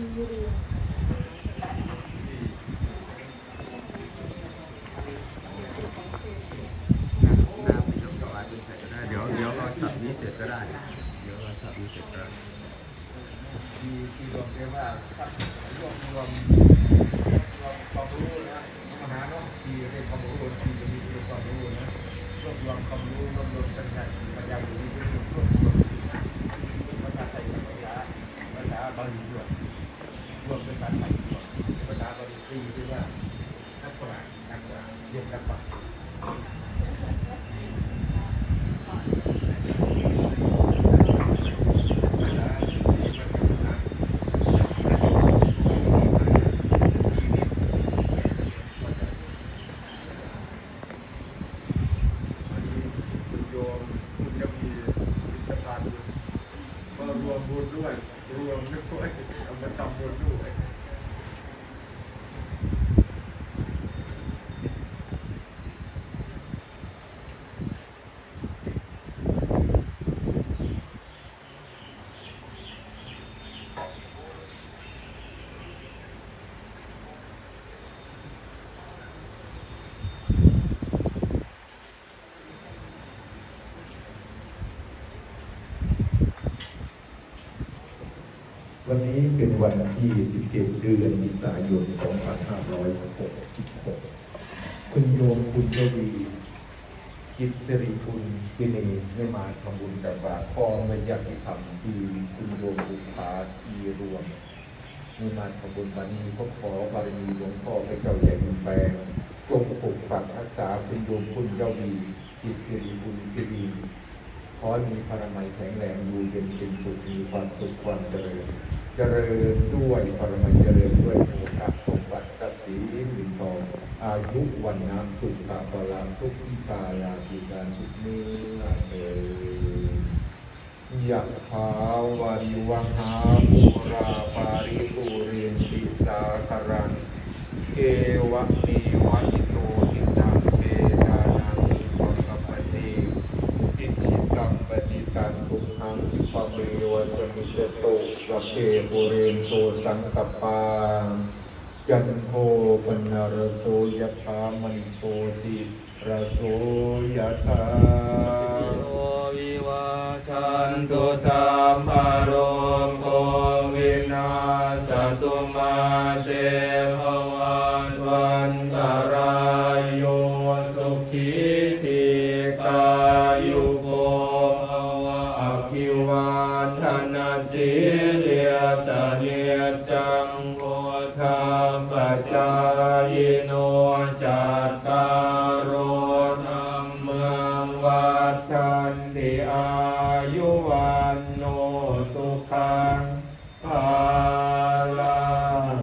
เดี๋ยวเดี๋ยวเราตัดนี้เสร็จก็ได้ เดี๋ยวเราตัดนี้เสร็จก็ทีรวมเรีว่ารวมรวมความรู้นะมหาเนาะที่เรียความรู้ทีจะมีเรื่อความรู้นะรวบรวมความรู้รวบรวมปัญญาปัญญาอยู่ที่รวบรวมภาษาาษาภาษาบาลีด้วย รวมเป็นภาษาไทยด้วยภาษาบาลีตีเรียกว่านักปราชญ์นักปราชญ์เรียนนักปราชญ์คุณโยมคุณจะรวมบุญด้วยรวมด้วย เอามาทำบุญด้วย วันนี้เป็นวันที่ 17 เดือนมิสายน 2566 คุณโยมคุณยวีกิจสิริคุณจินีได้มาทำบุญแต่ว่าคองเวนยติธรรมที่คุณโยมบุพาทีรวมมีมาทำบุญวันนี้ก็ขอบารมีหลวงพ่อพระเจ้าใหญ่บุญแปลงจงปกปักรักษาคุณโยมคุณเจ้าดีกิจสิริคุณสิริขอมีพระมัยแข็งแรงอยู่เย็นเป็นสุขมีความสุขความเจริญ จริญด้วยพรมัยเจริญด้วยโอกาสสมบัติทรัพย์สินหนึ่งทองอายุวันน้ำสุขภาพลามทุกทิกาลาภิการทุกเมื่อเถิดยะถาวาริวังหาภูราปาริปุเรนติสาคารังเอวะเมวะอิโตทินังเปตานังอุปกัปปติอิจิตังปฏิตังทุกขังคิปะเมวะสมิจโต สัพเพปุเรนโตสังกปาจันโทปนารโสยถามณิโชติระโสยธาโรวิวาชันตุสัมภารโควินาสตุมาเต นาสีเลียสเนียจังโพธาปัจจายโนจัตตารโรธรรมังวัฏันติอายุวั